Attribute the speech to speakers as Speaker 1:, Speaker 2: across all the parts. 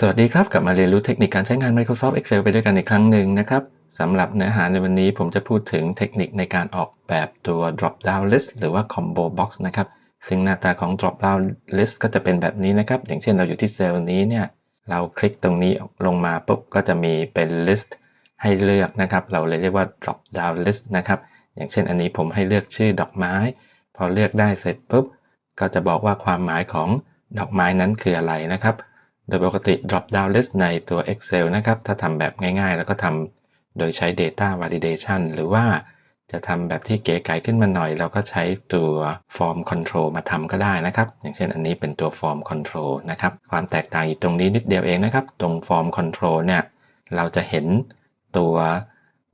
Speaker 1: สวัสดีครับ กลับมาเรียนรู้เทคนิคการใช้งาน Microsoft Excel ไปด้วยกันอีกครั้งหนึ่งนะครับสำหรับเนื้อหาในวันนี้ผมจะพูดถึงเทคนิคในการออกแบบตัว drop down list หรือว่า combo box นะครับ ซึ่งหน้าตาของ drop down list ก็จะเป็นแบบนี้นะครับ อย่างเช่นเราอยู่ที่เซลล์นี้เนี่ย เราคลิกตรงนี้ลงมาปุ๊บก็จะมีเป็น list ให้เลือกนะครับ เราเลยเรียกว่า drop down list นะครับ อย่างเช่นอันนี้ผมให้เลือกชื่อดอกไม้ พอเลือกได้เสร็จปุ๊บ ก็จะบอกว่าความหมายของดอกไม้นั้นคืออะไรนะครับ โดยปกติ drop down list ในตัว Excel นะครับ ถ้าทำแบบง่ายๆ แล้วก็ทำโดยใช้ data validation หรือว่าจะทำแบบที่เก๋ไก๋ขึ้นมาหน่อย เราก็ใช้ตัว form control มาทำก็ได้นะครับ อย่างเช่นอันนี้เป็นตัว form control นะครับ ความแตกต่างอยู่ตรงนี้นิดเดียวเองนะครับ ตรง form control เนี่ย เราจะเห็นตัว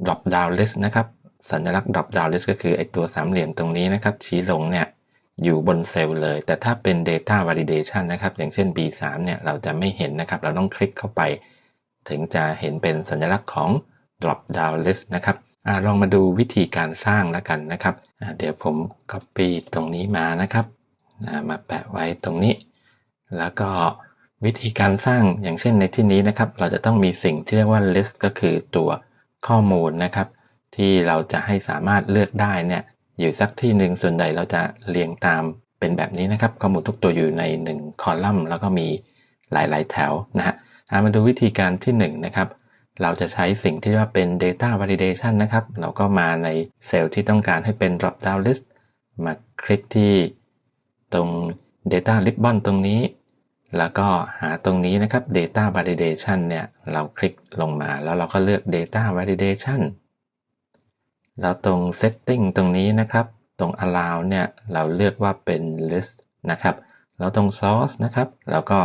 Speaker 1: drop down list นะครับ สัญลักษณ์ drop down list ก็คือไอตัวสามเหลี่ยมตรงนี้นะครับ ชี้ลงเนี่ย อยู่บนเซลล์เลย แต่ถ้าเป็น Data Validation นะครับ อย่างเช่น B3 เนี่ย เราจะไม่เห็นนะครับ เราต้องคลิกเข้าไป ถึงจะเห็นเป็นสัญลักษณ์ของ Drop Down List นะครับอลองมาดูวิธีการสร้างแล้วกันนะครับ เดี๋ยวผม Copy ตรงนี้มานะครับ มาแปะไว้ตรงนี้ แล้วก็วิธีการสร้างอย่างเช่นในที่นี้นะครับ เราจะต้องมีสิ่งที่เรียกว่า list ก็คือตัวข้อมูลนะครับ ที่เราจะให้สามารถเลือกได้เนี่ย อยู่สักที่หนึ่งส่วนใหญ่เราจะเรียงตามเป็นแบบนี้นะครับ ข้อมูลทุกตัวอยู่ใน 1 คอลัมน์ แล้วก็มีหลาย ๆ แถวนะฮะมาดูวิธีการที่1นนะครับเราจะใช้สิ่งที่เรียกว่าเป็น data validation นะครับ เราก็มาในเซลล์ที่ต้องการให้เป็น drop down list มาคลิกที่ตรง data ribbon ตรงนี้ แล้วก็หาตรงนี้นะครับ data validation เนี่ย เราคลิกลงมาแล้วเราก็เลือก data validation แล้วตรง setting ตรงนี้นะครับ ตรง allow เนี่ยเราเลือกว่าเป็น list นะครับ แล้วตรง source นะครับ เราก็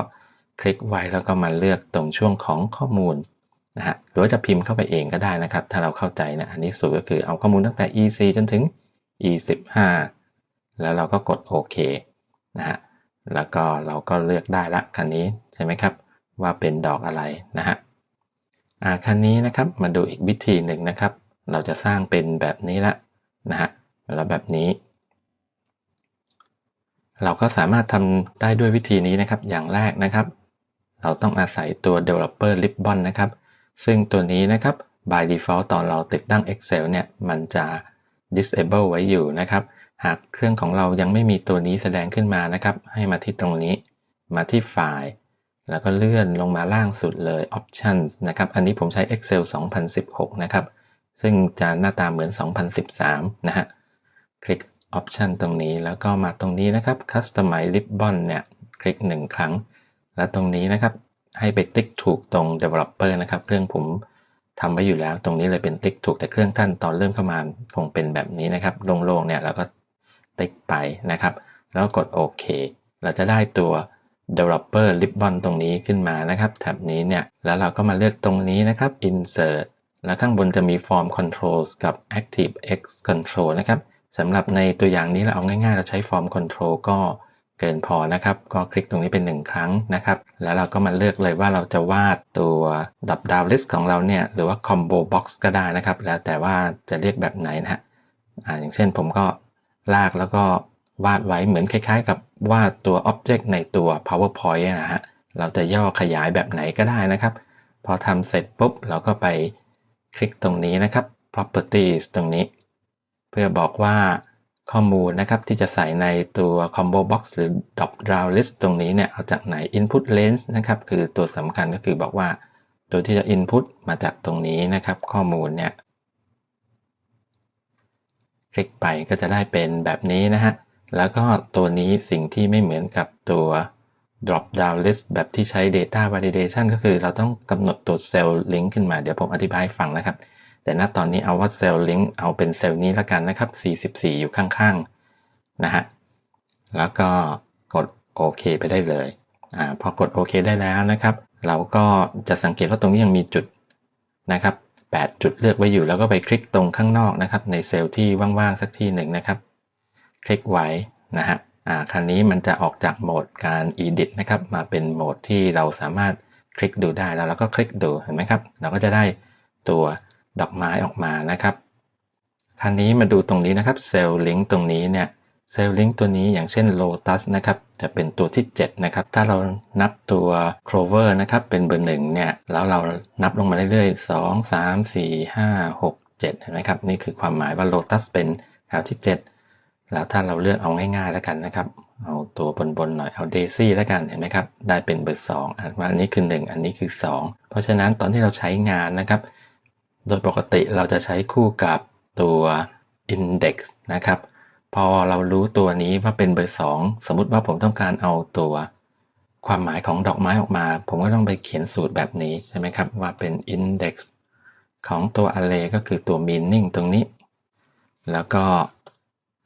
Speaker 1: คลิกไว้แล้วก็มาเลือกตรงช่วงของข้อมูลนะฮะหรือว่าจะพิมพ์เข้าไปเองก็ได้นะครับ ถ้าเราเข้าใจนะอันนี้สุดก็คือเอาข้อมูลตั้งแต่ ec จนถึง e15 แล้วเราก็กดโอเคนะฮะแล้วก็เราก็เลือกได้ละคันนี้ใช่ไหมครับ ว่าเป็นดอกอะไรนะฮะอ่าคันนี้นะครับมาดูอีกวิธีหนึ่งนะครับ เราจะสร้างเป็นแบบนี้ละนะฮะแล้วแบบนี้ เราก็สามารถทำได้ด้วยวิธีนี้นะครับ อย่างแรกนะครับ เราต้องอาศัยตัว developer ribbon นะครับ ซึ่งตัวนี้นะครับ by default ตอนเราติดตั้ง Excel เนี่ย มันจะ disable ไว้อยู่นะครับ หากเครื่องของเรายังไม่มีตัวนี้แสดงขึ้นมานะครับ ให้มาที่ตรงนี้ มาที่ไฟล์ แล้วก็เลื่อนลงมาล่างสุดเลย options นะครับ อันนี้ผมใช้ Excel 2016 นะครับ ซึ่งจะหน้าตาเหมือน 2013 นะฮะ คลิก Option ตรงนี้แล้วก็มาตรงนี้นะครับ Customize Ribbon เนี่ย คลิก 1 ครั้ง แล้วตรงนี้นะครับ ให้ไปติ๊กถูกตรง Developer นะครับ เครื่องผมทำไว้อยู่แล้ว ตรงนี้เลยเป็นติ๊กถูกแต่เครื่องท่านตอนเริ่มเข้ามาคงเป็นแบบนี้นะครับ โล่งๆ เนี่ยเราก็ติ๊กไปนะครับ แล้วกดโอเค เราจะได้ตัว Developer Ribbon ตรงนี้ขึ้นมานะครับ แท็บนี้เนี่ย แล้วเราก็มาเลือกตรงนี้นะครับ Insert แล้วข้างบนจะมี Form Controls กับ Active X Control นะครับสำหรับในตัวอย่างนี้เราเอาง่ายๆ เราใช้ Form Control ก็เกินพอนะครับ ก็คลิกตรงนี้เป็น 1 ครั้งนะครับ แล้วเราก็มาเลือกเลยว่าเราจะวาดตัว Drop Down List ของเราเนี่ย หรือว่า Combo Box ก็ได้นะครับ แล้วแต่ว่าจะเรียกแบบไหนนะฮะออย่างเช่นผมก็ลากแล้วก็วาดไว้เหมือนคล้ายๆ กับวาดตัว Object ในตัว PowerPoint นะฮะ เราจะย่อขยายแบบไหนก็ได้นะครับ พอทำเสร็จปุ๊บเราก็ไป คลิกตรงนี้นะครับ properties ตรงนี้ เพื่อบอกว่าข้อมูลนะครับที่จะใส่ในตัว combo box หรือ drop down list ตรงนี้เนี่ยเอาจากไหน input range นะครับคือตัวสำคัญก็คือบอกว่าตัวที่จะ input มาจากตรงนี้นะครับ ข้อมูลเนี่ยคลิกไปก็จะได้เป็นแบบนี้นะฮะแล้วก็ตัวนี้สิ่งที่ไม่เหมือนกับตัว drop down list แบบที่ใช้ data validation ก็คือเราต้องกำหนดตัวเซลล์ link ขึ้นมา เดี๋ยวผมอธิบายฟังนะครับ แต่ณตอนนี้เอาว่าเซลล์ link เอาเป็นเซลล์นี้ละกันนะครับ 44 อยู่ข้างๆ นะฮะ แล้วก็กดโอเคไปได้เลย อ่า พอกดโอเคได้แล้วนะครับ เราก็จะสังเกตว่าตรงนี้ยังมีจุดนะครับ 8 จุดเลือกไว้อยู่ แล้วก็ไปคลิกตรงข้างนอกนะครับ ในเซลล์ที่ว่างๆ สักที่หนึ่งนะครับ คลิกไว้นะฮะ อ่าคันนี้มันจะออกจากโหมดการ edit นะครับ มาเป็นโหมดที่เราสามารถคลิกดูได้แล้วเราก็คลิกดูเห็นไหมครับ เราก็จะได้ตัวดอกไม้ออกมานะครับคันนี้มาดูตรงนี้นะครับเซลล์ลิงก์ตรงนี้เนี่ยเซลล์ลิงก์ตัวนี้อย่างเช่น Lotus นะครับจะเป็นตัวที่ 7 นะครับ ถ้าเรานับตัว Clover นะครับเป็นเบอร์หนึ่งเนี่ยแล้วเรานับลงมาเรื่อยๆ 2 3 4 5 6 7เห็นไหมครับ นี่คือความหมายว่า Lotus เป็นแถวที่ 7 แล้วถ้าเราเลือกเอาง่ายๆแล้วกันนะครับ เอาตัวบนๆหน่อยเอา Daisy แล้วกันเห็นไหมครับ ได้เป็นเบอร์2อันว่าอันนี้คือ 1 อันนี้คือ 2 เพราะฉะนั้นตอนที่เราใช้งานนะครับ โดยปกติเราจะใช้คู่กับตัว Index นะครับ พอเรารู้ตัวนี้ว่าเป็นเบอร์สองสมมุติว่าผมต้องการเอาตัวความหมายของดอกไม้ออกมา ผมก็ต้องไปเขียนสูตรแบบนี้ใช่ไหมครับว่าเป็น index ของตัว array ก็คือตัว meaning ตรงนี้ แล้วก็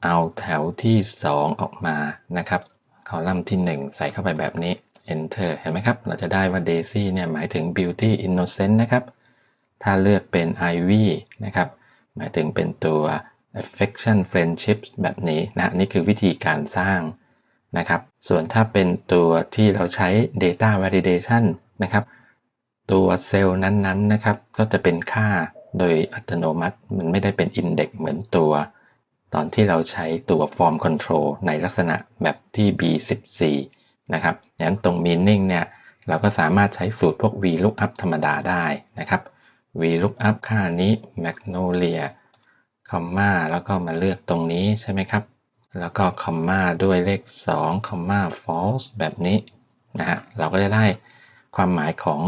Speaker 1: เอาแถวที่ 2 ออกมานะครับคอลัมน์ที่ 1 ใส่เข้าไปแบบนี้ enter เห็นไหมครับ เราจะได้ว่า daisy เนี่ยหมายถึง beauty innocent นะครับ ถ้าเลือกเป็น ivy นะครับ หมายถึงเป็นตัว affection friendship แบบนี้นะนี่คือวิธีการสร้างนะครับ ส่วนถ้าเป็นตัวที่เราใช้ data validation นะครับ ตัวเซลล์นั้นๆนนะครับ ก็จะเป็นค่าโดยอัตโนมัติ มันไม่ได้เป็น index เหมือนตัว ตอนที่เราใช้ตัว form control ในลักษณะแบบที่ B14 นะครับอย่างนั้นตรง meaning เนี่ยเราก็สามารถใช้สูตรพวก VLOOKUP ธรรมดาได้นะครับ VLOOKUP ค่านี้ Magnolia คอมมาแล้วก็มาเลือกตรงนี้ใช่ไหมครับ แล้วก็คอมมาด้วยเลข2คอมมา false แบบนี้นะฮะเราก็จะได้ความหมายของ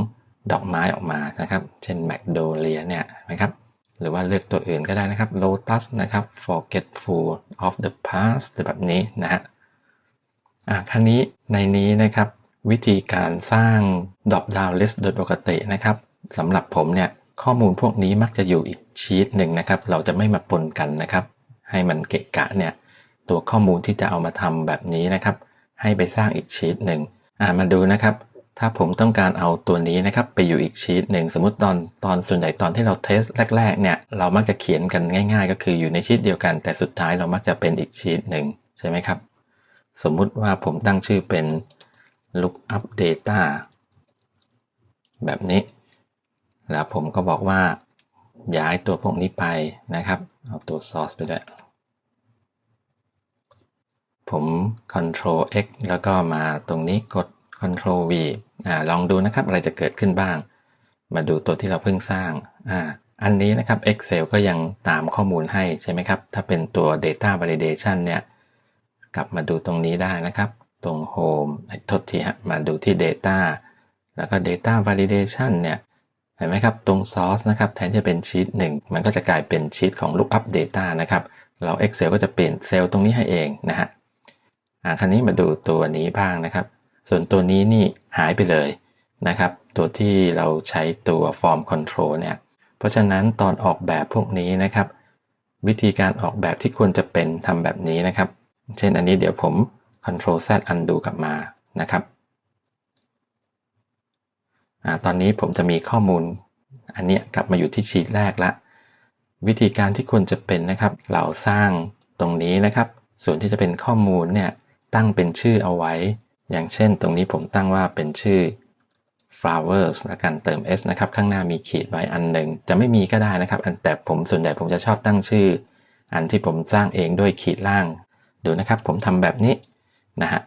Speaker 1: ดอกไม้ออกมานะครับ เช่น Magnolia เนี่ยนะครับ หรือว่าเลือกตัวอื่นก็ได้นะครับ Lotus นะครับ Forgetful of the past แบบนี้นะฮะอะคันนี้ในนี้นะครับ วิธีการสร้าง drop down list โดยปกตินะครับสำหรับผมเนี่ยข้อมูลพวกนี้มักจะอยู่อีกชีตหนึ่งนะครับ เราจะไม่มาปนกันนะครับ ให้มันเกะกะเนี่ยตัวข้อมูลที่จะเอามาทำแบบนี้นะครับ ให้ไปสร้างอีกชีตหนึ่งอ่ามาดูนะครับ ถ้าผมต้องการเอาตัวนี้นะครับไปอยู่อีกชีตหนึ่งสมมติตอนตอนส่วนใหญ่ตอนที่เราเทสแรกๆเนี่ยเรามักจะเขียนกันง่าย ๆ ก็คืออยู่ในชีตเดียวกัน แต่สุดท้ายเรามักจะเป็นอีกชีตหนึ่งใช่ไหมครับ สมมุติว่าผมตั้งชื่อเป็น lookup data แบบนี้ แล้วผมก็บอกว่าย้ายตัวพวกนี้ไปนะครับ เอาตัว source ไปด้วยผม control x แล้วก็มาตรงนี้กด Ctrl v อ่าลองดูนะครับอะไรจะเกิดขึ้นบ้าง มาดูตัวที่เราเพิ่งสร้างอ่าอันนี้นะครับ Excel ก็ยังตามข้อมูลให้ใช่ไหมครับ ถ้าเป็นตัว data validation เนี่ย กลับมาดูตรงนี้ได้นะครับ ตรง home โทษทีฮะมาดูที่ data แล้วก็ data validation เนี่ย เห็นไหมครับ ตรง source นะครับ แทนที่จะเป็นชีตหนึ่งมันก็จะกลายเป็นชีตของ lookup data นะครับ เรา Excel ก็จะเปลี่ยนเซลล์ตรงนี้ให้เองนะฮะอ่าคราวนี้มาดูตัวนี้บ้างนะครับ ส่วนตัวนี้นี่หายไปเลยนะครับ ตัวที่เราใช้ตัว form control เนี่ย เพราะฉะนั้นตอนออกแบบพวกนี้นะครับ วิธีการออกแบบที่ควรจะเป็นทำแบบนี้นะครับ เช่นอันนี้เดี๋ยวผม control z undo กลับมานะครับอตอนนี้ผมจะมีข้อมูลอันนี้กลับมาอยู่ที่ชีตแรกละ วิธีการที่ควรจะเป็นนะครับ เราสร้างตรงนี้นะครับ ส่วนที่จะเป็นข้อมูลเนี่ยตั้งเป็นชื่อเอาไว้ อย่างเช่นตรงนี้ผมตั้งว่าเป็นชื่อ flowers และกันเติม s นะครับ ข้างหน้ามีขีดไว้อันหนึ่ง จะไม่มีก็ได้นะครับ อันแต่ผมส่วนใหญ่ผมจะชอบตั้งชื่อ อันที่ผมสร้างเองด้วยขีดล่าง ดูนะครับ ผมทำแบบนี้นะฮะ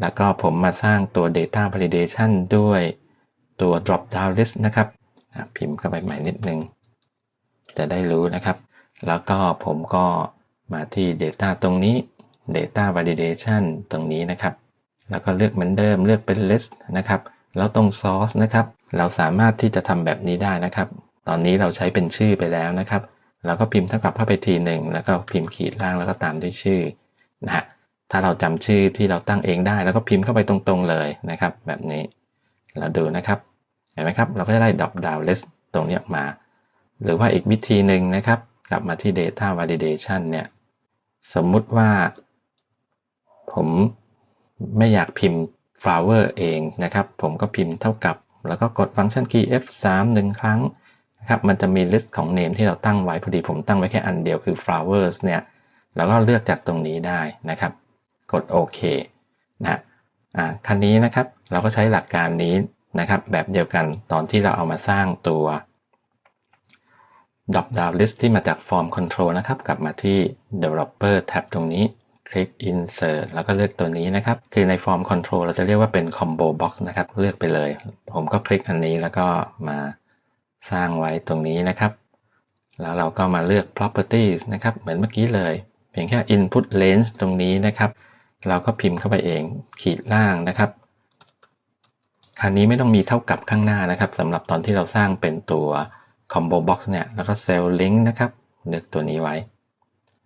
Speaker 1: แล้วก็ผมมาสร้างตัว data validation ด้วยตัว drop down list นะครับ พิมพ์เข้าไปใหม่นิดนึง จะได้รู้นะครับ แล้วก็ผมก็มาที่ data ตรงนี้ data validation ตรงนี้นะครับ แล้วก็เลือกเหมือนเดิมเลือกเป็น list นะครับแล้วตรง source นะครับ เราสามารถที่จะทำแบบนี้ได้นะครับ ตอนนี้เราใช้เป็นชื่อไปแล้วนะครับเราก็พิมพ์เท่ากับเข้าไปทีหนึ่งแล้วก็พิมพ์ขีดล่างแล้วก็ตามด้วยชื่อนะฮะถ้าเราจำชื่อที่เราตั้งเองได้ แล้วก็พิมพ์เข้าไปตรงๆเลยนะครับ แบบนี้เราดูนะครับเห็นไหมครับ เราก็จะได้ drop down list ตรงนี้ออกมา หรือว่าอีกวิธีหนึ่งนะครับ กลับมาที่ data validation เนี่ยสมมุติว่า ผม ไม่อยากพิมพ์ flower เองนะครับ ผมก็พิมพ์เท่ากับ แล้วก็กดฟังก์ชัน key F3 หนึ่งครั้งนะครับมันจะมี list ของ name ที่เราตั้งไว้พอดีผมตั้งไว้แค่อันเดียวคือ flowers เนี่ยเราก็เลือกจากตรงนี้ได้นะครับ กดโอเคนะอ่าคันนี้นะครับเราก็ใช้หลักการนี้นะครับ แบบเดียวกันตอนที่เราเอามาสร้างตัว drop down list ที่มาจาก form control นะครับ กลับมาที่ developer tab ตรงนี้ คลิก insert แล้วก็เลือกตัวนี้นะครับ คือใน form control เราจะเรียกว่าเป็น combo box นะครับ เลือกไปเลย ผมก็คลิกอันนี้แล้วก็มาสร้างไว้ตรงนี้นะครับ แล้วเราก็มาเลือก properties นะครับ เหมือนเมื่อกี้เลย เพียงแค่ input range ตรงนี้นะครับ เราก็พิมพ์เข้าไปเองขีดล่างนะครับคราวนี้ไม่ต้องมีเท่ากับข้างหน้านะครับสำหรับตอนที่เราสร้างเป็นตัว combo box เนี่ย แล้วก็ cell link นะครับ เลือกตัวนี้ไว้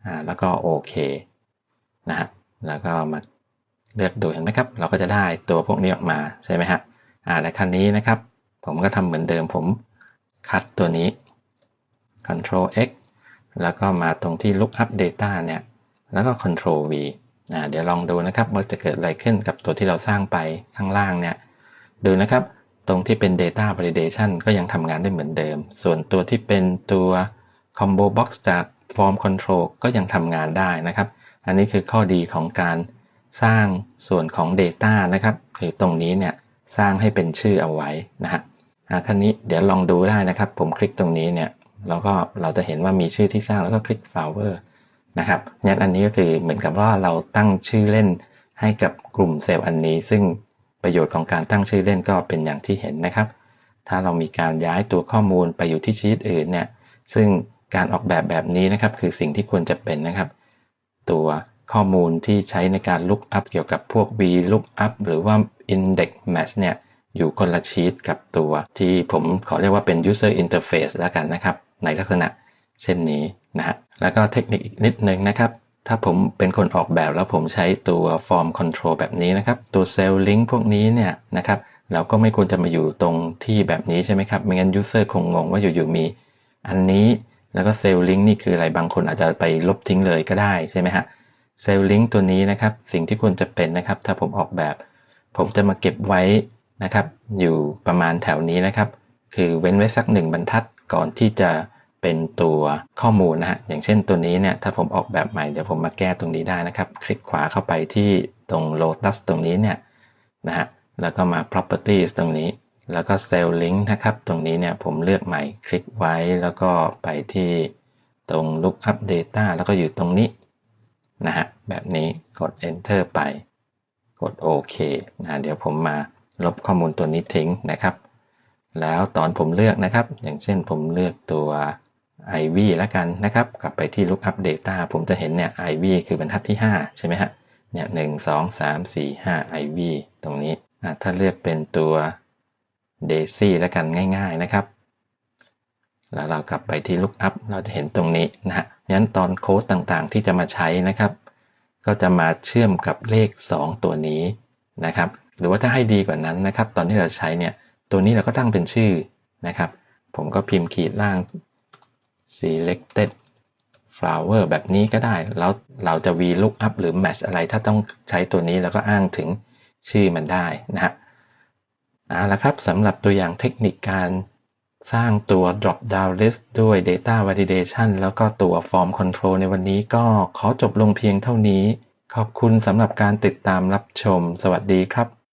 Speaker 1: อ่า แล้วก็โอเค นะฮะแล้วก็มาเลือกดูเห็นไหมครับ เราก็จะได้ตัวพวกนี้ออกมาใช่ไหมฮะอ่าในคันนี้นะครับ ผมก็ทำเหมือนเดิมผมคัดตัวนี้ Control X แล้วก็มาตรงที่ Lookup Data เนี่ย แล้วก็ Control V อ่าเดี๋ยวลองดูนะครับว่าจะเกิดอะไรขึ้นกับตัวที่เราสร้างไปข้างล่างเนี่ย ดูนะครับ ตรงที่เป็น Data Validation ก็ยังทำงานได้เหมือนเดิม ส่วนตัวที่เป็นตัว Combo Box จาก Form Control ก็ยังทำงานได้นะครับ อันนี้คือข้อดีของการสร้างส่วนของ Data นะครับคือตรงนี้เนี่ยสร้างให้เป็นชื่อเอาไว้นะฮะคันนี้เดี๋ยวลองดูได้นะครับ ผมคลิกตรงนี้เนี่ยแล้วก็เราจะเห็นว่ามีชื่อที่สร้างแล้วก็คลิก flower นะครับงั้นอันนี้ก็คือเหมือนกับว่าเราตั้งชื่อเล่นให้กับกลุ่มเซลล์อันนี้ ซึ่งประโยชน์ของการตั้งชื่อเล่นก็เป็นอย่างที่เห็นนะครับ ถ้าเรามีการย้ายตัวข้อมูลไปอยู่ที่ชีตอื่นเนี่ยซึ่งการออกแบบแบบนี้นะครับคือสิ่งที่ควรจะเป็นนะครับ ตัวข้อมูลที่ใช้ในการ look up เกี่ยวกับพวก v look up หรือว่า index match เนี่ยอยู่คนละชีตกับตัวที่ผมขอเรียกว่าเป็น user interface แล้วกันนะครับ ในลักษณะเช่นนี้นะฮะแล้วก็เทคนิคอีกนิดนึงนะครับ ถ้าผมเป็นคนออกแบบแล้วผมใช้ตัว form control แบบนี้นะครับ ตัว cell link พวกนี้เนี่ยนะครับเราก็ไม่ควรจะมาอยู่ตรงที่แบบนี้ใช่ไหมครับ ไม่งั้น user คงงงว่าอยู่ๆมี อันนี้ แล้วก็ cell link นี่คืออะไรบางคนอาจจะไปลบทิ้งเลยก็ได้ใช่ไหมฮะ cell link ตัวนี้นะครับ สิ่งที่ควรจะเป็นนะครับ ถ้าผมออกแบบ ผมจะมาเก็บไว้นะครับ อยู่ประมาณแถวนี้นะครับ คือเว้นไว้สักหนึ่งบรรทัดก่อนที่จะเป็นตัวข้อมูลนะฮะอย่างเช่นตัวนี้เนี่ยถ้าผมออกแบบใหม่เดี๋ยวผมมาแก้ตรงนี้ได้นะครับ คลิกขวาเข้าไปที่ตรง Lotus ตรงนี้เนี่ยนะฮะแล้วก็มา properties ตรงนี้ แล้วก็ cell link นะครับ ตรงนี้เนี่ยผมเลือกใหม่คลิกไว้แล้วก็ไปที่ตรง lookup data แล้วก็อยู่ตรงนี้นะฮะแบบนี้กด enter ไป กดโอเคนะเดี๋ยวผมมาลบข้อมูลตัวนี้ทิ้งนะครับ แล้วตอนผมเลือกนะครับ อย่างเช่นผมเลือกตัว IV แล้วกันนะครับ กลับไปที่ lookup data ผมจะเห็นเนี่ย IV คือบรรทัดที่ 5 ใช่ไหมฮะเนี่ยหนึ่งสองสามสี่ห้า IV ตรงนี้ถ้าเลือกเป็นตัว Daisy แล้วกันง่าย ๆนะครับ แล้วเรากลับไปที่ lookup เราจะเห็นตรงนี้นะฮะงั้นตอนโค้ดต่างๆที่จะมาใช้นะครับ ก็จะมาเชื่อมกับเลข 2 ตัวนี้นะครับ หรือว่าถ้าให้ดีกว่านั้นนะครับ ตอนที่เราใช้เนี่ย ตัวนี้เราก็ตั้งเป็นชื่อนะครับ ผมก็พิมพ์ขีดล่าง selected flower แบบนี้ก็ได้ แล้วเราจะ v lookup หรือ match อะไร ถ้าต้องใช้ตัวนี้แล้วก็อ้างถึงชื่อมันได้นะฮะ เอาละครับสำหรับตัวอย่างเทคนิคการสร้างตัว drop down list ด้วย data validation แล้วก็ตัว form control ในวันนี้ก็ขอจบลงเพียงเท่านี้ ขอบคุณสำหรับการติดตามรับชม สวัสดีครับ